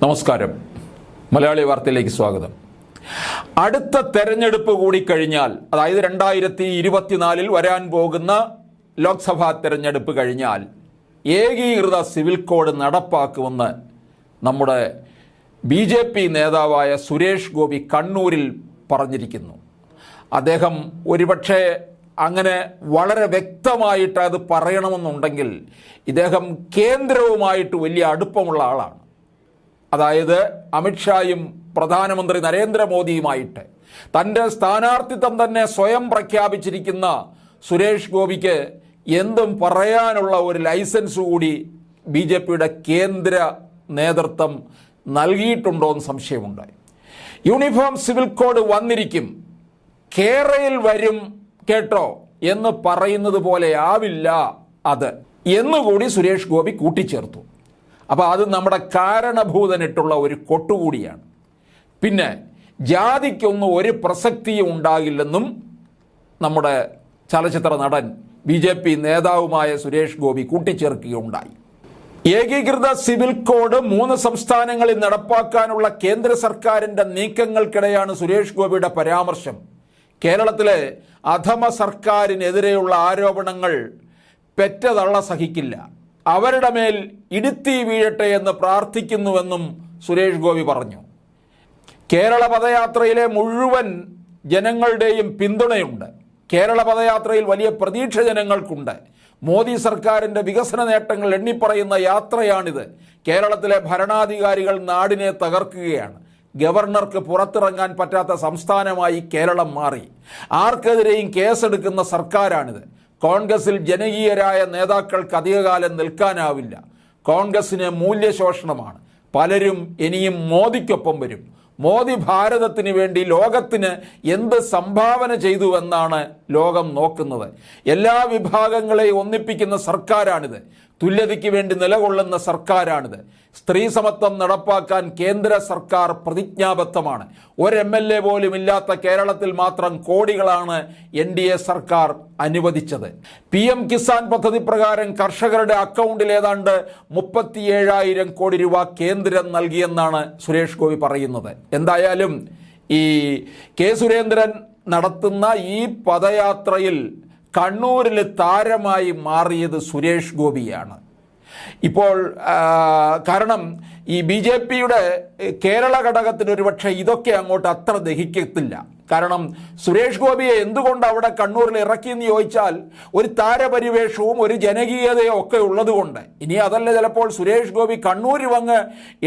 നമസ്കാരം. മലയാളി വാർത്തയിലേക്ക് സ്വാഗതം. അടുത്ത തെരഞ്ഞെടുപ്പ് കൂടി കഴിഞ്ഞാൽ അതായത് രണ്ടായിരത്തി ഇരുപത്തിനാലിൽ വരാൻ പോകുന്ന ലോക്സഭാ തെരഞ്ഞെടുപ്പ് കഴിഞ്ഞാൽ ഏകീകൃത സിവിൽ കോഡ് നടപ്പാക്കുമെന്ന് നമ്മുടെ ബി ജെ പി നേതാവായ സുരേഷ് ഗോപി കണ്ണൂരിൽ പറഞ്ഞിരിക്കുന്നു. അദ്ദേഹം ഒരുപക്ഷെ അങ്ങനെ വളരെ വ്യക്തമായിട്ട് അത് പറയണമെന്നുണ്ടെങ്കിൽ ഇദ്ദേഹം കേന്ദ്രവുമായിട്ട് വലിയ അടുപ്പമുള്ള ആളാണ്. അതായത് അമിത്ഷായും പ്രധാനമന്ത്രി നരേന്ദ്രമോദിയുമായിട്ട് തന്റെ സ്ഥാനാർത്ഥിത്വം തന്നെ സ്വയം പ്രഖ്യാപിച്ചിരിക്കുന്ന സുരേഷ് ഗോപിക്ക് എന്തും പറയാനുള്ള ഒരു ലൈസൻസ് കൂടി ബി ജെ പിയുടെ കേന്ദ്ര നേതൃത്വം നൽകിയിട്ടുണ്ടോ എന്ന് സംശയമുണ്ട്. യൂണിഫോം സിവിൽ കോഡ് വന്നിരിക്കും. കേരയിൽ വരും കേട്ടോ എന്ന് പറയുന്നത് പോലെ ആവില്ല അത്. എന്നുകൂടി സുരേഷ് ഗോപി കൂട്ടിച്ചേർത്തു. അപ്പോൾ അത് നമ്മുടെ കാരണഭൂതനിട്ടുള്ള ഒരു കൊട്ടുകൂടിയാണ്. പിന്നെ ജാതിക്കൊന്നും ഒരു പ്രസക്തിയും ഉണ്ടാകില്ലെന്നും നമ്മുടെ ചലച്ചിത്ര നടൻ ബി ജെ പി നേതാവുമായ സുരേഷ് ഗോപി കൂട്ടിച്ചേർക്കുകയുണ്ടായി. ഏകീകൃത സിവിൽ കോഡ് മൂന്ന് സംസ്ഥാനങ്ങളിൽ നടപ്പാക്കാനുള്ള കേന്ദ്ര സർക്കാരിന്റെ നീക്കങ്ങൾക്കിടെയാണ് സുരേഷ് ഗോപിയുടെ പരാമർശം. കേരളത്തിലെ അധമ സർക്കാരിനെതിരെയുള്ള ആരോപണങ്ങൾ പെറ്റതള്ള സഹിക്കില്ല അവരുടെ മേൽ ഇടുത്തി വീഴട്ടെ എന്ന് പ്രാർത്ഥിക്കുന്നുവെന്നും സുരേഷ് ഗോപി പറഞ്ഞു. കേരള പദയാത്രയിലെ മുഴുവൻ ജനങ്ങളുടെയും പിന്തുണയുണ്ട്. കേരള പദയാത്രയിൽ വലിയ പ്രതീക്ഷ ജനങ്ങൾക്കുണ്ട്. മോദി സർക്കാരിന്റെ വികസന നേട്ടങ്ങൾ എണ്ണിപ്പറയുന്ന യാത്രയാണിത്. കേരളത്തിലെ ഭരണാധികാരികൾ നാടിനെ തകർക്കുകയാണ്. ഗവർണർക്ക് പുറത്തിറങ്ങാൻ പറ്റാത്ത സംസ്ഥാനമായി കേരളം മാറി. ആർക്കെതിരെയും കേസെടുക്കുന്ന സർക്കാരാണിത്. കോൺഗ്രസിൽ ജനകീയരായ നേതാക്കൾക്ക് അധികകാലം നിൽക്കാനാവില്ല. കോൺഗ്രസിന് മൂല്യശോഷണമാണ്. പലരും ഇനിയും മോദിക്കൊപ്പം വരും. മോദി ഭാരതത്തിന് വേണ്ടി ലോകത്തിന് എന്ത് സംഭാവന ചെയ്തുവെന്നാണ് ലോകം നോക്കുന്നത്. എല്ലാ വിഭാഗങ്ങളെയും ഒന്നിപ്പിക്കുന്ന സർക്കാരാണിത്. തുല്യതയ്ക്ക് വേണ്ടി നിലകൊള്ളുന്ന സർക്കാരാണിത്. സ്ത്രീ സമത്വം നടപ്പാക്കാൻ കേന്ദ്ര സർക്കാർ പ്രതിജ്ഞാബദ്ധമാണ്. ഒരു എം എൽ എ പോലും ഇല്ലാത്ത കേരളത്തിൽ മാത്രം കോടികളാണ് എൻ ഡി എ സർക്കാർ അനുവദിച്ചത്. പി എം കിസാൻ പദ്ധതി പ്രകാരം കർഷകരുടെ അക്കൗണ്ടിൽ ഏതാണ്ട് മുപ്പത്തിയേഴായിരം കോടി രൂപ കേന്ദ്രം നൽകിയെന്നാണ് സുരേഷ് ഗോപി പറയുന്നത്. എന്തായാലും ഈ കെ സുരേന്ദ്രൻ നടത്തുന്ന ഈ പദയാത്രയിൽ കണ്ണൂരിൽ താരമായി മാറിയത് സുരേഷ് ഗോപിയാണ്. ഇപ്പോൾ കാരണം ഈ ബി ജെ പിയുടെ കേരള ഘടകത്തിന് ഒരുപക്ഷെ ഇതൊക്കെ അങ്ങോട്ട് അത്ര ദഹിക്കത്തില്ല. കാരണം സുരേഷ് ഗോപിയെ എന്തുകൊണ്ട് അവിടെ കണ്ണൂരിൽ ഇറക്കിയെന്ന് ചോദിച്ചാൽ ഒരു താരപരിവേഷവും ഒരു ജനകീയതയും ഒക്കെ ഉള്ളതുകൊണ്ട്. ഇനി അതല്ല ചിലപ്പോൾ സുരേഷ് ഗോപി കണ്ണൂരിൽ വന്ന്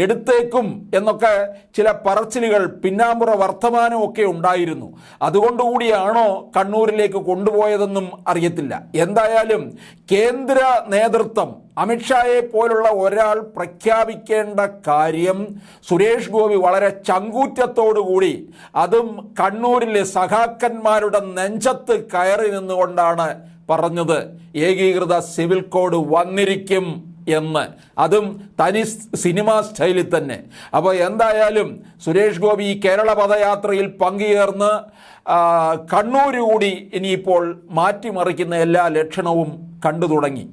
എടുത്തേക്കും എന്നൊക്കെ ചില പറച്ചിലുകൾ പിന്നാമ്പുറ വർത്തമാനവും ഒക്കെ ഉണ്ടായിരുന്നു. അതുകൊണ്ടുകൂടിയാണോ കണ്ണൂരിലേക്ക് കൊണ്ടുപോയതെന്നും അറിയത്തില്ല. എന്തായാലും കേന്ദ്ര നേതൃത്വം അമിത്ഷായെ പോലുള്ള ഒരാൾ പ്രഖ്യാപിക്കേണ്ട കാര്യം സുരേഷ് ഗോപി വളരെ ചങ്കൂറ്റത്തോടുകൂടി അതും കണ്ണൂരിലെ സഖാക്കന്മാരുടെ നെഞ്ചത്ത് കയറി നിന്നുകൊണ്ടാണ് പറഞ്ഞത്. ഏകീകൃത സിവിൽ കോഡ് വന്നിരിക്കും എന്ന്. അതും തനി സിനിമാ സ്റ്റൈലിൽ തന്നെ. അപ്പോൾ എന്തായാലും സുരേഷ് ഗോപി ഈ കേരള പദയാത്രയിൽ പങ്കുചേർന്ന് കണ്ണൂരുകൂടി കണ്ണൂര് കൂടി ഇനിയിപ്പോൾ മാറ്റിമറിക്കുന്ന എല്ലാ ലക്ഷണവും കണ്ടു തുടങ്ങി.